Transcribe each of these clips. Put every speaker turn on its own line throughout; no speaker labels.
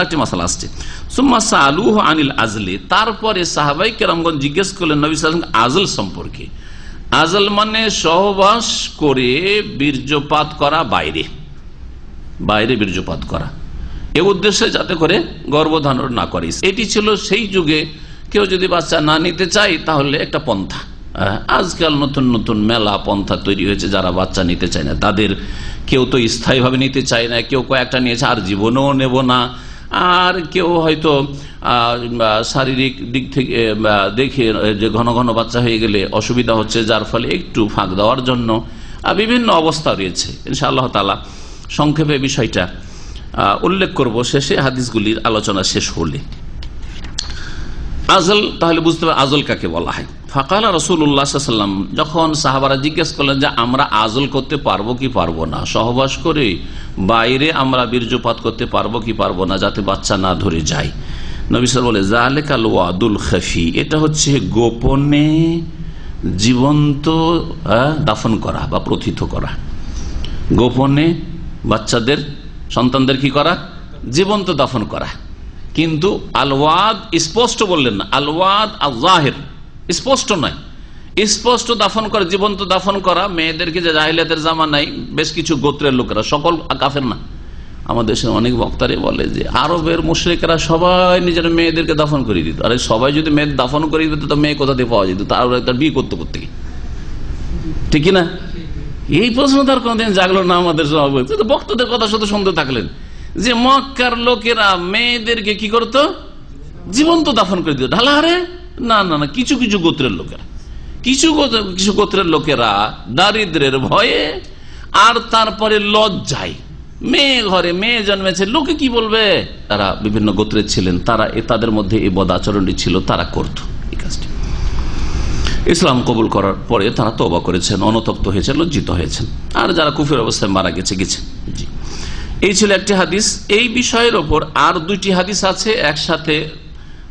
আর একটি মশালা আসছে। সুম্মা সালুহ আনিল আজলে, তারপরে সাহাবাই কেরামগঞ্জ জিজ্ঞেস করলেন, নবী সাল্লাম আজল সম্পর্কে। আজল মানে সহবাস করে বীর্যপাত করা বাইরে। বাইরে বীর্যপাত করা। এ উদ্দেশ্যে যাতে করে গর্ভধারণ না এটি ছিল সেই যুগে কেউ যদি বাচ্চা না নিতে চায়, তাহলে একটা পন্থা। আজকাল নতুন নতুন মেলা, পন্থা তৈরি হয়েছে যারা বাচ্চা নিতে চায় না। তাদের কেউ তো স্থায়ীভাবে নিতে চায় না, কেউ কয়েকটা নিয়েছে, আর জীবনেও নেব না। আর কেউ হয়তো শারীরিক দিক থেকে দেখে, যে ঘন ঘন বাচ্চা হয়ে গেলে অসুবিধা হচ্ছে, যার ফলে একটু ফাঁক দেওয়ার জন্য বিভিন্ন অবস্থা রয়েছে। ইনশাআল্লাহ তালা সংক্ষেপে বিষয়টা উল্লেখ করব। শেষে হাদিসগুলির আলোচনা শেষ হলে। আজল, তাহলে বুঝতে পারে আজল কাকে বলা হয়? ফাকালা রসুল্লাহাম যখন সাহাবারা জিজ্ঞেস করলেন যে আমরা আজল করতে পারব কি পারব না সহবাস করে বাইরে আমরা বীর্যপাত করতে পারব কি পারব না যাতে বাচ্চা না ধরে যায়। নবিসার বলে জালেকাল ওয়াদুল খফি এটা হচ্ছে গোপনে জীবন্ত আহ, দাফন করা বা প্রথিত করা। গোপনে বাচ্চাদের সন্তানদের কি করা? জীবন্ত দাফন করা। কিন্তু আলওয়াদ স্পষ্ট বললেন না আলওয়াদ আল্লাহের স্পষ্ট নয়। স্পষ্ট দাফন করা, জীবন্ত দাফন করা, মেয়েদেরকে যে জাহিলিয়াতের জামা নাই বেশ কিছু গোত্রের লোকেরা, সকল কাফের না। আমাদের দেশে অনেক বক্তারে বলে যে, আরবের মুশ্রিকেরা সবাই নিজের মেয়েদেরকে দাফন করে দিত। আরে সবাই যদি মেয়েদের দাফন করে দিত, তো মেয়ে কোথা থেকে পাওয়া যেত? তার বিয়ে করতে করতে। ঠিক না এই প্রশ্ন তার কোনদিন জাগলো না আমাদের সভাপতি বক্তাদের কথা শুধু শুনতে থাকলেন। যে মক্কার লোকেরা মেয়েদেরকে কি করতো? জীবন্ত দাফন করে দিত। ঢালাহারে না না না, কিছু কিছু গোত্রের লোকেরা। কিছু কিছু গোত্রের লোকেরা দারিদ্রের ভয়ে আর তারপরে লজ্জায়। মেয়ে ঘরে মেয়ে জন্মেছে, লোকে কি বলবে? তারা বিভিন্ন গোত্রের ছিলেন, তারা তাদের মধ্যে এই বদ আচরণটি ছিল, তারা করত এই কাজটি। ইসলাম কবুল করার পরে তারা তবা করেছেন, অনুতপ্ত হয়েছে লজ্জিত হয়েছেন। আর যারা কুফের অবস্থায় মারা গেছে গেছে জি। এই ছিল একটি হাদিস। এই বিষয়ের ওপর আর দুইটি হাদিস আছে, একসাথে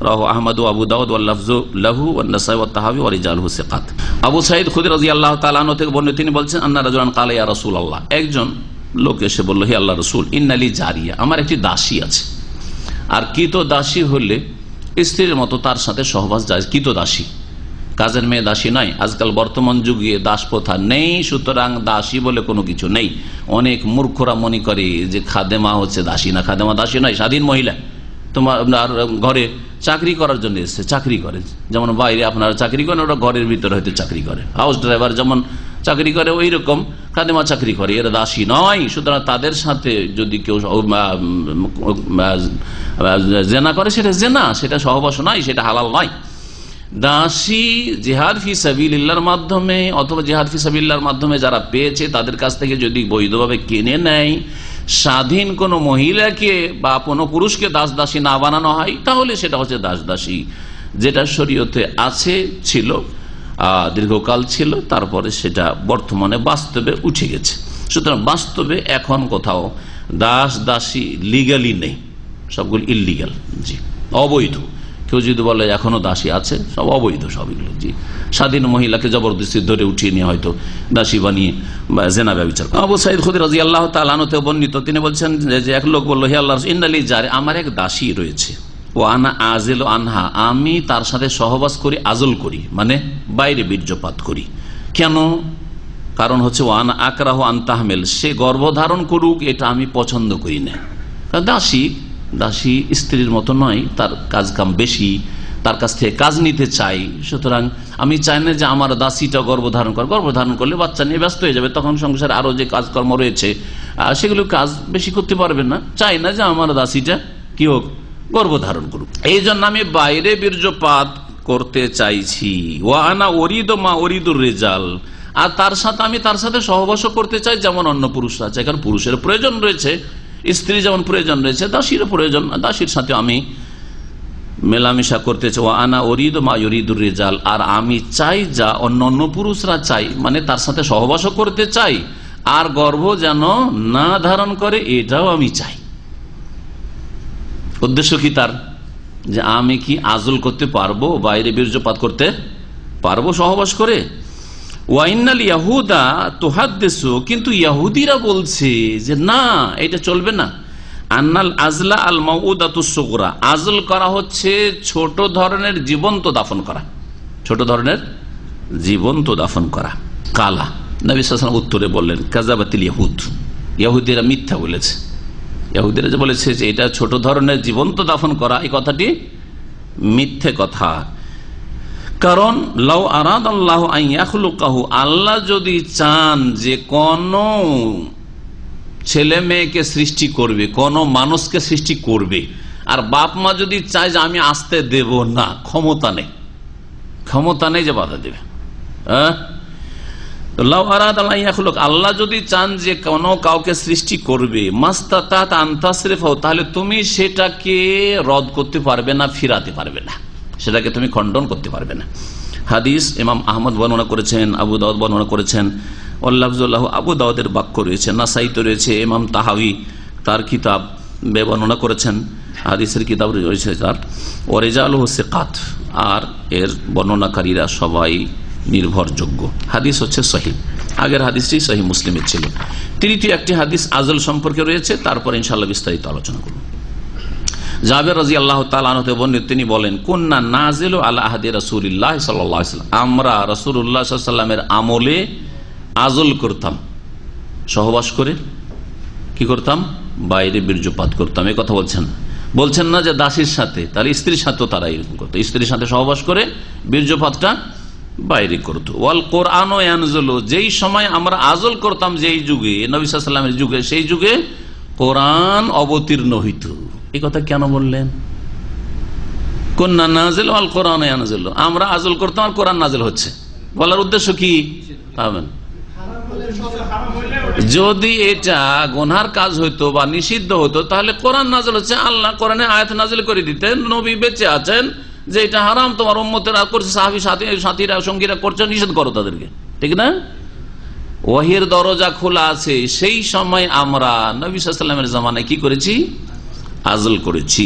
রাহু আহমদ আবু দাউদ সিকাত। আবু থেকে তিনি বলছেন ইয়া রাসূলুল্লাহ। একজন লোক এসে আল্লাহ রসুল ইন্নালি জারিয়া, আমার একটি দাসী আছে। আর কিত দাসী হলে স্ত্রীর মতো তার সাথে সহবাস যায়, কিত দাসী। কাজের মেয়ে দাসী নয়, আজকাল বর্তমান যুগে দাস প্রথা নেই, সুতরাং দাসী বলে কোনো কিছু নেই। অনেক মূর্খরা মনে করে যে খাদেমা হচ্ছে দাসী। না, খাদেমা দাসী নয়, স্বাধীন মহিলা। তোমার ঘরে চাকরি করার জন্য এসছে, চাকরি করে। যেমন বাইরে আপনারা চাকরি করেন, ওরা ঘরের ভিতরে হয়তো চাকরি করে। হাউস ড্রাইভার যেমন চাকরি করে ওই রকম খাদেমা চাকরি করে, এরা দাসী নয়। সুতরাং তাদের সাথে যদি কেউ জেনা করে, সেটা জেনা, সেটা সহবাস নয় সেটা হালাল নয়। দাসী জেহাদ ফি সাবিল্লার মাধ্যমে, অথবা জেহাদ ফি সাবিল্লার মাধ্যমে যারা পেয়েছে, তাদের কাছ থেকে যদি বৈধভাবে কিনে নেয় স্বাধীন কোনো মহিলাকে বা কোনো পুরুষকে দাস দাসী না বানানো হয়, তাহলে সেটা হচ্ছে দাস দাসী যেটা শরীয়তে আছে, ছিল দীর্ঘকাল ছিল, তারপরে সেটা বর্তমানে বাস্তবে উঠে গেছে। সুতরাং বাস্তবে এখন কোথাও দাস দাসী লিগালি নেই। সবগুলো ইলিগাল জি, অবৈধ। কেউ যদি বলে এখনও দাসী আছে, সব অবৈধ সবগুলো জি। স্বাধীন মহিলাকে জবরদস্তি ধরে উঠিয়ে নিয়ে হয়তো দাসী বানিয়ে বা জেনা ব্যবচার আবু সাইদ খুদির রাজি আল্লাহ তালানতে বর্ণিত, তিনি বলছেন যে- এক লোক বলল, হে আল্লাহ ইন্দালি যারে আমার এক দাসী রয়েছে। ও আনা আজেল আনহা, আমি তার সাথে সহবাস করি, আজল করি মানে বাইরে বীর্যপাত করি। কেন? কারণ হচ্ছে ওয়ান আকরাহ আন্তাহমেল সে গর্ভধারণ করুক, এটা আমি পছন্দ করি না। দাসী দাসী স্ত্রীর মতো নয়, তার কাজ কাম বেশি, তার কাছ থেকে কাজ নিতে চাই। সুতরাং আমি চাই না যে আমার দাসীটা গর্ভধারণ করে, গর্ভধারণ করলে বাচ্চা নিয়ে ব্যস্ত হয়ে যাবে। তখন সংসারে আরও যে কাজকর্ম রয়েছে সেগুলো কাজ বেশি করতে পারবে না। চাই না যে আমার দাসীটা কি হোক, গর্ভধারণ করুক। এই জন্য আমি বাইরে বীর্যপাত করতে চাইছি। ওয়ানা অরিদ মা অরিদুর রেজাল। আর তার সাথে আমি তার সাথে সহবাস করতে চাই, যেমন অন্য পুরুষরা চাই কারণ পুরুষের প্রয়োজন রয়েছে। স্ত্রী যেমন প্রয়োজন রয়েছে দাসীর প্রয়োজন। দাসীর সাথে আমি মেলামেশা করতে চাই। ও আনা অরিদ মা ইরিদুর রেজাল। আর আমি চাই যা অন্য অন্য পুরুষরা চাই মানে তার সাথে সহবাসও করতে চাই। আর গর্ব যেন না ধারণ করে, এটাও আমি চাই। উদ্দেশ্য কি তার? যে আমি কি আজল করতে পারব, বাইরে বীর্যপাত করতে পারব, সহবাস করে? ওয়াইনাল ইয়াহুদা তোহাদ্দেশো কিন্তু ইয়াহুদিরা বলছে যে, না, এটা চলবে না। আন্নাল আজলা আল মাউদাতুসোগরা আজল করা হচ্ছে ছোট ধরনের জীবন্ত দাফন করা। ছোট ধরনের জীবন্ত দাফন করা। কালা। নবী উত্তরে বললেন কাজাবাতিল ইয়াহুদ। ইয়াহুদিরা মিথ্যা বলেছে। ইয়াহুদিরা যে বলেছে যে, এটা ছোট ধরনের জীবন্ত দাফন করা, এই কথাটি মিথ্যে কথা। কারণ, লাউ আরাদ আল্লাহ আইয়াখলুকাহু আল্লাহ যদি চান যে কোন ছেলে মেয়েকে সৃষ্টি করবে, কোন মানুষকে সৃষ্টি করবে, আর বাপ মা যদি চায় যে আমি আসতে দেব না, ক্ষমতা নেই। ক্ষমতা নেই যে বাধা দেবে। হ্যাঁ? আল্লাহ যদি চান যে কোন কাউকে সৃষ্টি করবে আন্তাসরেফ তাহলে তুমি সেটাকে রদ করতে পারবে না, ফিরাতে পারবে না। সেটাকে তুমি খণ্ডন করতে পারবে না। হাদিস ইমাম আহমদ বর্ণনা করেছেন, আবু দাউদ বর্ণনা করেছেন আল্লাহ আবু দাউদের বাক্য রয়েছে নাসাইতে রয়েছে, ইমাম তাহাবি তার কিতাব বর্ণনা করেছেন, হাদিসের কিতাব রয়েছে তার। ওরেজাল কাত আর এর বর্ণনাকারীরা সবাই নির্ভরযোগ্য। হাদিস হচ্ছে সহি। আগের হাদিসটি সহি মুসলিমের ছিল। তৃতীয় একটি হাদিস আজল সম্পর্কে রয়েছে, তারপর ইনশাল্লাহ বিস্তারিত আলোচনা করব। জাবের রাজি আল্লাহ তালতে বর্ণিত, তিনি বলেন কন্যা নাজিল আল্লাহাদি রসুল্লাহ সাল্লাম। আমরা রসুল্লাহ সাল্লামের আমলে আজল করতাম। সহবাস করে কি করতাম? বাইরে বীর্যপাত করতাম। এ কথা বলছেন বলছেন না যে দাসীর সাথে, তাহলে স্ত্রীর সাথেও তারা এরকম করতো। স্ত্রীর সাথে সহবাস করে বীর্যপাতটা বাইরে করতো। ওয়াল কোরআন যেই সময় আমরা আজল করতাম, যেই যুগে নবিসামের যুগে, সেই যুগে কোরআন অবতীর্ণ হইত। এই কথা কেন বললেন? কন্যা নাজেল আল কোরআন আমরা আজল করতাম আর কোরআন হচ্ছে। বলার উদ্দেশ্য কি? পাবেন। যদি এটা গোনার কাজ হইতো বা নিষিদ্ধ হতো তাহলে কোরআন নাজল হচ্ছে। আল্লাহ কোরআনে আয়াত নাজল করে দিতেন। নবী বেঁচে আছেন। যে এটা হারাম, তোমার উম্মতেরা করছে, সাহাবি সাথীরা, সঙ্গীরা করছে, নিষেধ করো তাদেরকে। ঠিক না? দরজা খোলা আছে। সেই সময় আমরা নবী সাল্লামের জামানায় কি করেছি? আজল করেছি।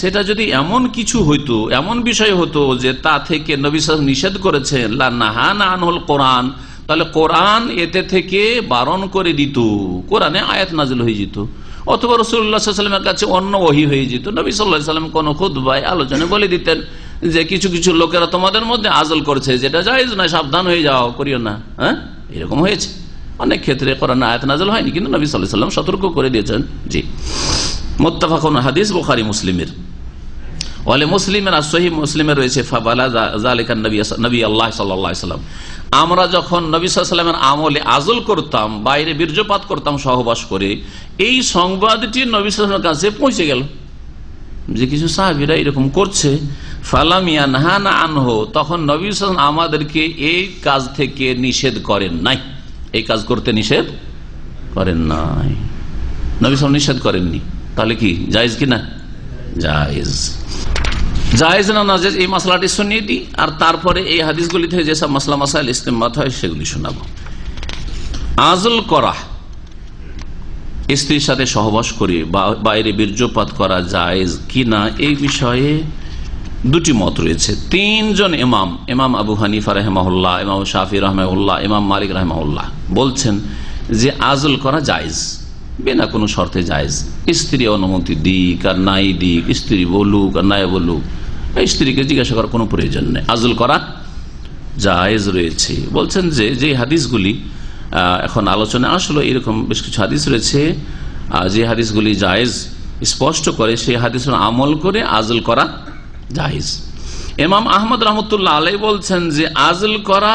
সেটা যদি এমন কিছু হইতো, এমন বিষয় হতো যে তা থেকে নবী নিষেধ করেছেন কোরআন, তাহলে কোরআন এতে থেকে বারণ করে দিত, কোরআনে আয়াত নাজিল হয়ে যেত। অথবা রসুল্লাহামের কাছে অন্য ওহি হয়ে যেত, নবী সাল্লাম কোন ভাই আলোচনা বলে দিতেন যে কিছু কিছু লোকেরা তোমাদের মধ্যে আজল করছে, যেটা যাইজ না সাবধান হয়ে যাও, করিও না হ্যাঁ? এরকম হয়েছে। অনেক ক্ষেত্রে কোরআন আয়াত নাজল হয়নি, কিন্তু নবী সাল্লাম সতর্ক করে দিয়েছেন। জি। মোত্তাফা মোত্তাফাকুন হাদিস, বোখারি, মুসলিমের। ওয়ালে মুসলিমের আর সহি মুসলিমের রয়েছে নবী আল্লাহ আমরা যখন নবী সাল্লামের আমলে আজল করতাম, বাইরে বীর্যপাত করতাম, সহবাস করে, এই সংবাদটি নবী সাল্লামের কাছে পৌঁছে গেল। যে কিছু সাহাবিরা এরকম করছে ফালামিয়া নাহানা আনহো, তখন নবী সাল্লাম আমাদেরকে এই কাজ থেকে নিষেধ করেন নাই। এই কাজ করতে নিষেধ? করেন নাই। নবী সাল্লাম নিষেধ করেননি। তাহলে কি, জায়েজ কি না জায়েজ। জায়েজ না নাজেজ, এই মশলাটি শুনিয়ে দিই আর তারপরে এই হাদিসগুলি থেকে যেসব মশলা মশাইল ইস্তেমাত হয়, সেগুলি শোনাব। আজল করা স্ত্রীর সাথে সহবাস করে বাইরে বীর্যপাত করা জায়েজ কি না এই বিষয়ে দুটি মত রয়েছে। তিনজন ইমাম ইমাম আবু হানিফা রহমাউল্লাহ ইমাম শাফি রহমাউল্লাহ ইমাম মালিক রহমাউল্লাহ বলছেন যে আজল করা জায়েজ, বিনা কোনো শর্তে জায়েজ। স্ত্রী অনুমতি দিক আর নাই দিক, স্ত্রী বলুক আর নাই বলুক স্ত্রীকে জিজ্ঞাসা করার কোনো প্রয়োজন নেই। আজল করা জায়েজ রয়েছে। বলছেন যে যে হাদিসগুলি এখন আলোচনা আসলো, এরকম বেশ কিছু হাদিস রয়েছে। যে হাদিসগুলি জায়েজ, স্পষ্ট করে সেই হাদিস আমল করে আজল করা জায়েজ। এমাম আহমদ রহমতুল্লাহ আলাই বলছেন যে, আজল করা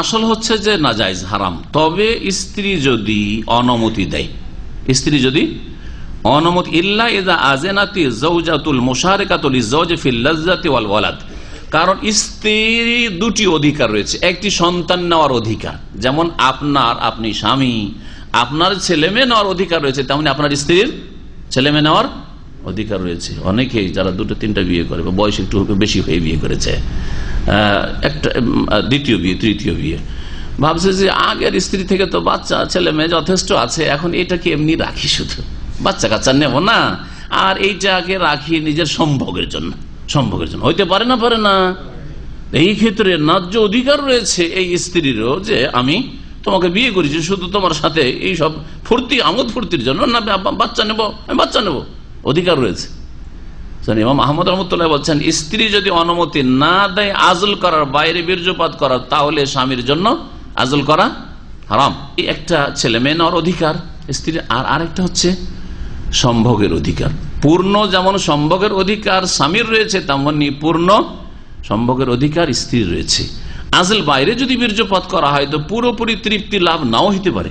আসল হচ্ছে যে না জায়েজ হারাম। তবে স্ত্রী যদি অনুমতি দেয়, স্ত্রী যদি অনুমতি, ইল্লা ইদা আজেনাতি কারণ স্ত্রী দুটি অধিকার রয়েছে, একটি সন্তান নেওয়ার অধিকার, যেমন আপনার, আপনি স্বামী, আপনার ছেলে মেয়ে নেওয়ার অধিকার রয়েছে, তেমনি আপনার স্ত্রীর ছেলে মেয়ে নেওয়ার অধিকার রয়েছে। অনেকেই যারা দুটো, তিনটা বিয়ে করে বা বয়স একটু বেশি হয়ে বিয়ে করেছে একটা দ্বিতীয় বিয়ে, তৃতীয় বিয়ে। ভাবছে যে আগের স্ত্রী থেকে তো বাচ্চা, ছেলে মেয়ে যথেষ্ট আছে, এখন এটাকে এমনি রাখি শুধু। বাচ্চা কাচ্চা নেব না, আর এইটাকে রাখি নিজের সম্ভোগের জন্য সম্ভোগের জন্য। হইতে পারে না পারে না। এই ক্ষেত্রে ন্যায্য অধিকার রয়েছে এই স্ত্রীরও যে আমি তোমাকে বিয়ে করেছি, শুধু তোমার সাথে এই সব ফুর্তি, আমোদ ফুর্তির জন্য না বাচ্চা নেব, আমি বাচ্চা নেব। অধিকার রয়েছে। ইমাম রহমতুল্লাহ বলছেন, স্ত্রী যদি অনুমতি না দেয় আজল করার বাইরে বীর্যপাত করার, তাহলে স্বামীর জন্য আজল করা হারাম। একটা ছেলে মেয়ে নেওয়ার অধিকার স্ত্রী আর আরেকটা হচ্ছে সম্ভোগের অধিকার। পূর্ণ যেমন সম্ভোগের অধিকার স্বামীর রয়েছে, তেমনি পূর্ণ সম্ভোগের অধিকার স্ত্রীর রয়েছে। আজল বাইরে যদি বীর্যপাত করা হয়, তো পুরোপুরি তৃপ্তি লাভ নাও হতে পারে।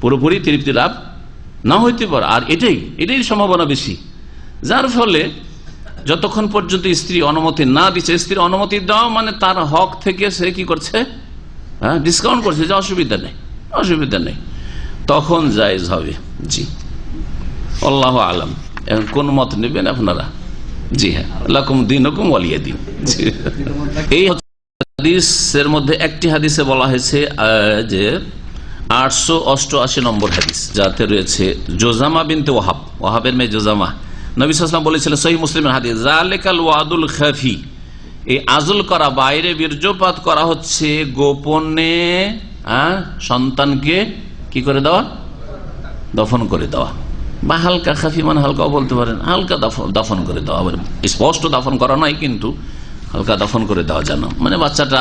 পুরোপুরি তৃপ্তি লাভ না হইতে পারে, আর এটাই এটাই সম্ভাবনা বেশি। যার ফলে যতক্ষণ পর্যন্ত স্ত্রী অনুমতি না দিচ্ছে স্ত্রীর অনুমতি দেওয়া মানে তার হক থেকে সে কি করছে? হ্যাঁ ডিসকাউন্ট করছে যে অসুবিধা নেই অসুবিধা নেই। তখন জায়েজ হবে, জি। আল্লাহ আলম। এখন কোন মত নেবেন আপনারা? জি হ্যাঁ লাকুম দিন হুকুম ওয়ালিয়া দিন। এই হাদিসের মধ্যে একটি হাদিসে বলা হয়েছে যে আটশো অষ্টআশি নম্বর হাদিস যাতে রয়েছে জোজামা বিনতে ওহাব ওহাবের মেয়ে জোজামা। নবী সাল্লাম বলেছিলেন সহি মুসলিমের হাদিস জালেকাল ওয়াদুল খাফি। এই আজল করা বাইরে বীর্যপাত করা হচ্ছে গোপনে হ্যাঁ, সন্তানকে কি করে দেওয়া? দফন করে দেওয়া। বা হালকা খাফি মানে হালকাও বলতে পারেন হালকা দাফন করে দেওয়া। স্পষ্ট দাফন করা নয় কিন্তু হালকা দাফন করে দেওয়া যেন। মানে বাচ্চাটা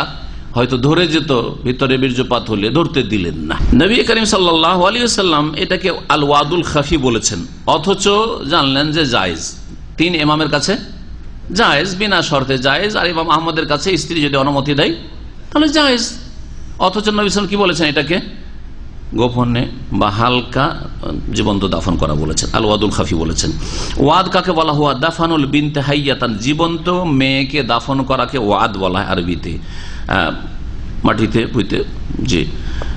হয়তো ধরে যেত, ভিতরে বীর্যপাত হলে ধরতে দিলেন না। নবী করিম সাল্লাম এটাকে আল ওয়াদুল খাফি বলেছেন। অথচ জানলেন যে জায়েজ। তিন এমামের কাছে জায়েজ, বিনা শর্তে জায়েজ। আর ইমাম আহমদের কাছে স্ত্রী যদি অনুমতি দেয়, তাহলে জায়েজ। অথচ নবী কি বলেছেন এটাকে? গোপনে বা হালকা জীবন্ত দাফন করা বলেছেন। আল ওয়াদুল খাফি বলেছেন। ওয়াদ কাকে বলা হুয়া? দাফানুল বিনতে হাইয়াতান। জীবন্ত মেয়েকে দাফন করাকে ওয়াদ বলা হয় আরবিতে। মাটিতে পুঁতে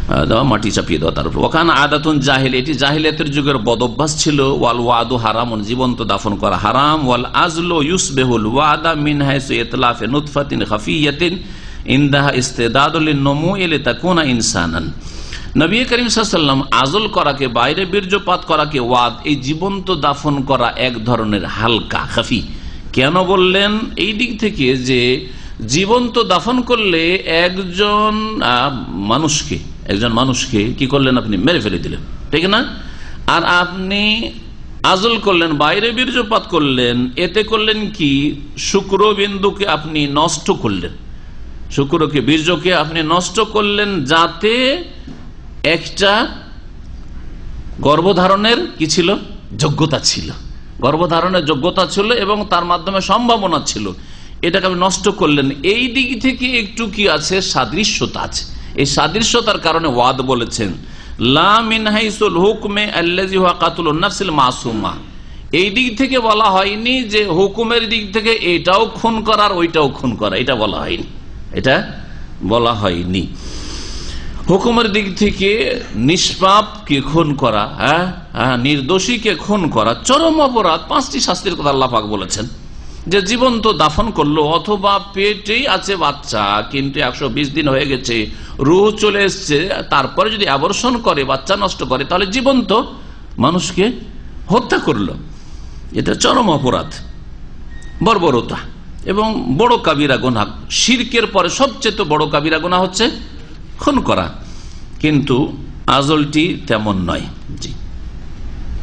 আহ, দেওয়া মাটি চাপিয়ে দেওয়া তার উপর। ওখান আদাতুন জাহিল এটি জাহিলিয়াতের যুগের বদভ্যাস ছিল। ওয়াল ওয়াদু হারামুন জীবন্ত দাফন করা হারাম। ওয়াল আজলো ইউসবেহুল ওয়াদা মিন হাইসু ইতলাফে নুতফাতিন খাফিয়াতিন ইন্দাহা ইস্তেদাদুল নমু এলে তাকুনা ইনসানান। নবী করিম সাল্লাম আজল করাকে বাইরে বীর্যপাত করাকে ওয়াদ এই জীবন্ত দাফন করা এক ধরনের হালকা খাফি। কেন বললেন? এই দিক থেকে যে জীবন্ত দাফন করলে একজন মানুষকে একজন মানুষকে কি করলেন আপনি? মেরে ফেলে দিলেন। ঠিক না? আর আপনি আজল করলেন, বাইরে বীর্যপাত করলেন, এতে করলেন কি? শুক্রবিন্দুকে আপনি নষ্ট করলেন। শুক্রকে, বীর্যকে আপনি নষ্ট করলেন যাতে একটা গর্ভধারণের কি ছিল? যোগ্যতা ছিল। গর্ভধারণের যোগ্যতা ছিল এবং তার মাধ্যমে সম্ভাবনা ছিল। এটাকে আপনি নষ্ট করলেন। এই দিক থেকে একটু কি আছে? সাদৃশ্যতা আছে। এই সাদৃশ্যতার কারণে ওয়াদ বলেছেন মাসুমা। এই দিক থেকে বলা হয়নি যে হুকুমের দিক থেকে এটাও খুন করার ওইটাও খুন করা। এটা বলা হয়নি। এটা বলা হয়নি। হুকুমের দিক থেকে নিষ্পাপকে খুন করা হ্যাঁ? হ্যাঁ নির্দোষীকে খুন করা, চরম অপরাধ। পাঁচটি শাস্তির কথা আল্লাহ বলেছেন। যে জীবন্ত দাফন করল, অথবা পেটেই আছে বাচ্চা, কিন্তু একশো বিশ দিন হয়ে গেছে, রুহ চলে এসছে, তারপরে যদি আবর্ষণ করে, বাচ্চা নষ্ট করে, তাহলে জীবন্ত মানুষকে হত্যা করল। এটা চরম অপরাধ, বর্বরতা। এবং বড় কাবিরা গোনা, শিরকের পরে সবচেয়ে বড় কাবিরা গোনা হচ্ছে, খুন করা। কিন্তু আজলটি তেমন নয়।